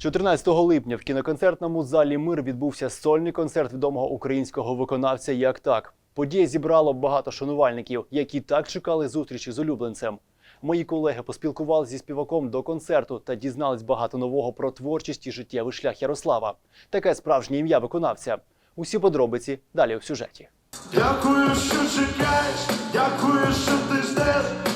14 липня в кіноконцертному залі Мир відбувся сольний концерт відомого українського виконавця Як так. Подія зібрала багато шанувальників, які так чекали зустрічі з улюбленцем. Мої колеги поспілкувалися зі співаком до концерту та дізнались багато нового про творчість і життєвий шлях Ярослава. Таке справжнє ім'я виконавця. Усі подробиці далі у сюжеті. Дякую, що чекаєш, дякую, що ти ждеш,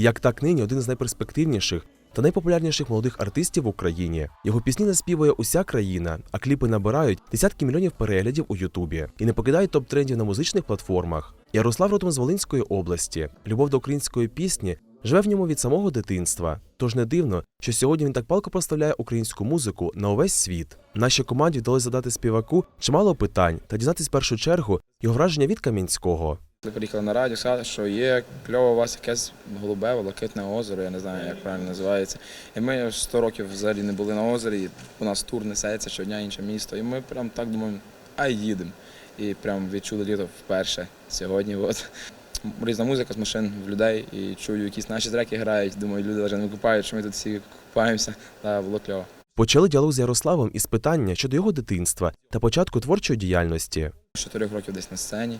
Як так нині один з найперспективніших та найпопулярніших молодих артистів в Україні. Його пісні наспівує уся країна, а кліпи набирають десятки мільйонів переглядів у Ютубі і не покидають топ-трендів на музичних платформах. Ярослав родом з Волинської області. Любов до української пісні живе в ньому від самого дитинства. Тож не дивно, що сьогодні він так палко проставляє українську музику на увесь світ. Нашій команді вдалося задати співаку чимало питань та дізнатись першу чергу його враження від Кам'янського. Приїхали на радіо, сказали, що є кльово у вас якесь голубе, блакитне озеро, я не знаю, як правильно називається. І ми 100 років взагалі не були на озері, і у нас тур несеться щодня інше місто. І ми прям так думаємо, а їдемо. І прям відчули літо вперше сьогодні. От. Різна музика з машин в людей і чую, якісь наші треки грають. Думаю, люди навіть не купають, що ми тут всі купаємося. Та було кльово. Почали діалог з Ярославом із питання щодо його дитинства та початку творчої діяльності. Чотирьох років десь на сцені.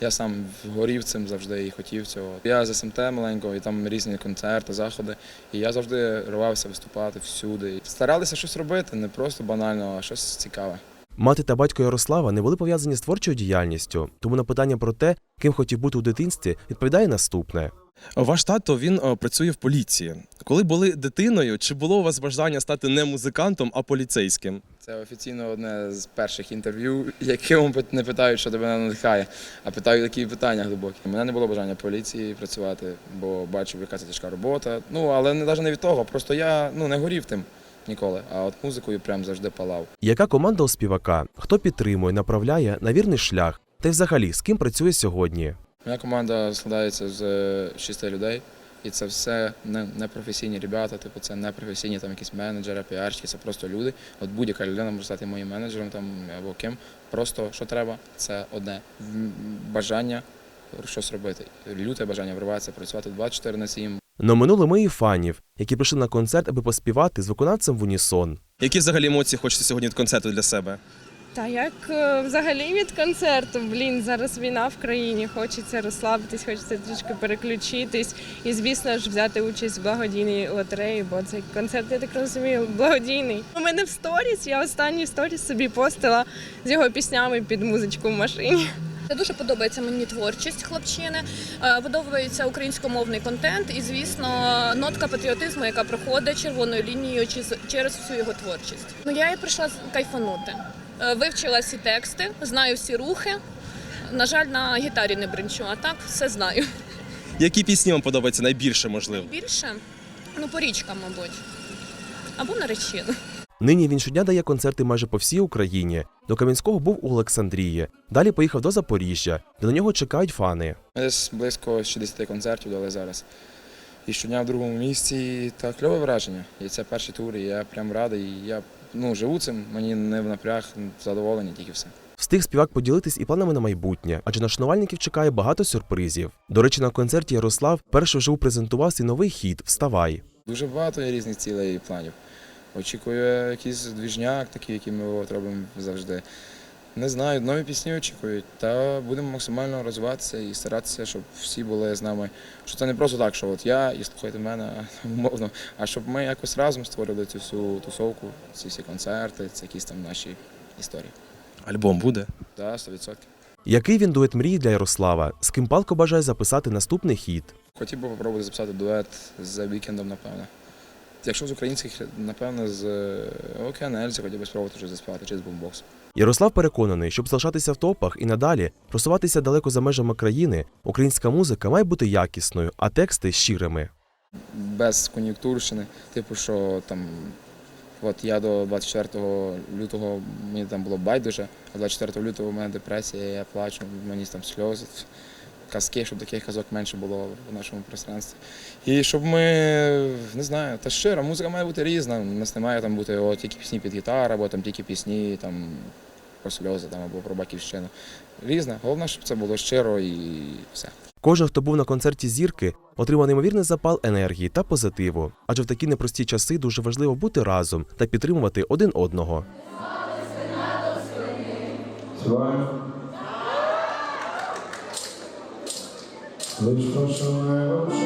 Я сам горів цим завжди і хотів цього. Я з СМТ маленького, і там різні концерти, заходи. І я завжди рвався виступати всюди. Старалися щось робити, не просто банально, а щось цікаве. Мати та батько Ярослава не були пов'язані з творчою діяльністю, тому на питання про те, ким хотів бути у дитинстві, відповідає наступне. Ваш тато він е, працює в поліції. Коли були дитиною, чи було у вас бажання стати не музикантом, а поліцейським? Це офіційно одне з перших інтерв'ю, яким не питають, що тебе надихає, а питають такі питання глибокі. У мене не було бажання в поліції працювати, бо бачив, яка це тяжка робота. Ну але не навіть не від того. Просто я ну не горів тим ніколи. А от музикою прям завжди палав. Яка команда у співака? Хто підтримує, направляє на вірний шлях? Та й взагалі з ким працює сьогодні? Моя команда складається з е, шести людей, і це все не, не професійні ребята, типу це не професійні там якісь менеджери, піарщики, це просто люди. От будь-яка людина може стати моїм менеджером там або ким. Просто що треба, це одне бажання щось робити. Люте бажання вриватися, працювати 24 на 7, Но минули ми і фанів, які прийшли на концерт, аби поспівати з виконавцем в унісон. Які взагалі емоції хочете сьогодні від концерту для себе? Та як е, взагалі від концерту? Блін, зараз війна в країні, хочеться розслабитись, хочеться трішки переключитись і, звісно ж, взяти участь в благодійній лотереї, бо цей концерт, я так розумію, благодійний. У мене в сторіс, я останній сторіс собі постила з його піснями під музичку в машині. Дуже подобається мені творчість хлопчини, е, подобається українськомовний контент і, звісно, нотка патріотизму, яка проходить червоною лінією через всю його творчість. Ну я і прийшла кайфанути. Е, Вивчила всі тексти, знаю всі рухи. На жаль, на гітарі не бринчу, а так все знаю. Які пісні вам подобаються найбільше, можливо? Більше ну по річкам, мабуть, або наречено. Нині він щодня дає концерти майже по всій Україні. До Кам'янського був у Олександрії. Далі поїхав до Запоріжжя, де на нього чекають фани. Десь близько 60 концертів дали зараз. І щодня в другому місці та кльове враження. І це перший тур, і я прям радий. І я ну, живу цим, мені не в напряг, задоволення, тільки все. Встиг співак поділитись і планами на майбутнє, адже на шанувальників чекає багато сюрпризів. До речі, на концерті Ярослав перше вживу презентував свій новий хіт Вставай. Дуже багато є різних цілей і планів. Очікую якийсь двіжняк, такий, який ми робимо завжди. Не знаю, нові пісні очікують. Та будемо максимально розвиватися і старатися, щоб всі були з нами. Що це не просто так, що от я і слухайте мене умовно, а щоб ми якось разом створили цю всю тусовку, ці всі концерти, це якісь там наші історії. Альбом буде. Так, 100%. Який він дует мрії для Ярослава? З ким палко бажає записати наступний хіт? Хотів би попробувати записати дует з The Weekndом, напевно. Якщо з українських, напевно, з Ельзи хотів би спробувати щось заспівати чи з бомбокс. Ярослав переконаний, щоб залишатися в топах і надалі просуватися далеко за межами країни, українська музика має бути якісною, а тексти щирими. без кон'юнктурщини, типу, що там. От я до 24 лютого мені там було байдуже, а 24 лютого у мене депресія, я плачу, мені там сльози, казки, щоб таких казок менше було в нашому пространстві. І щоб ми, не знаю, та щиро, музика має бути різна. У нас не має там бути о, тільки пісні під гітару, або там тільки пісні там, про сльози там, або про батьківщину. Різна. Головне, щоб це було щиро і все. Кожен, хто був на концерті зірки, отримав неймовірний запал енергії та позитиву. Адже в такі непрості часи дуже важливо бути разом та підтримувати один одного. Лишь прошлое молчи,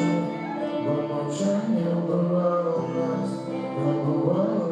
но молчание убывало нас, но бывало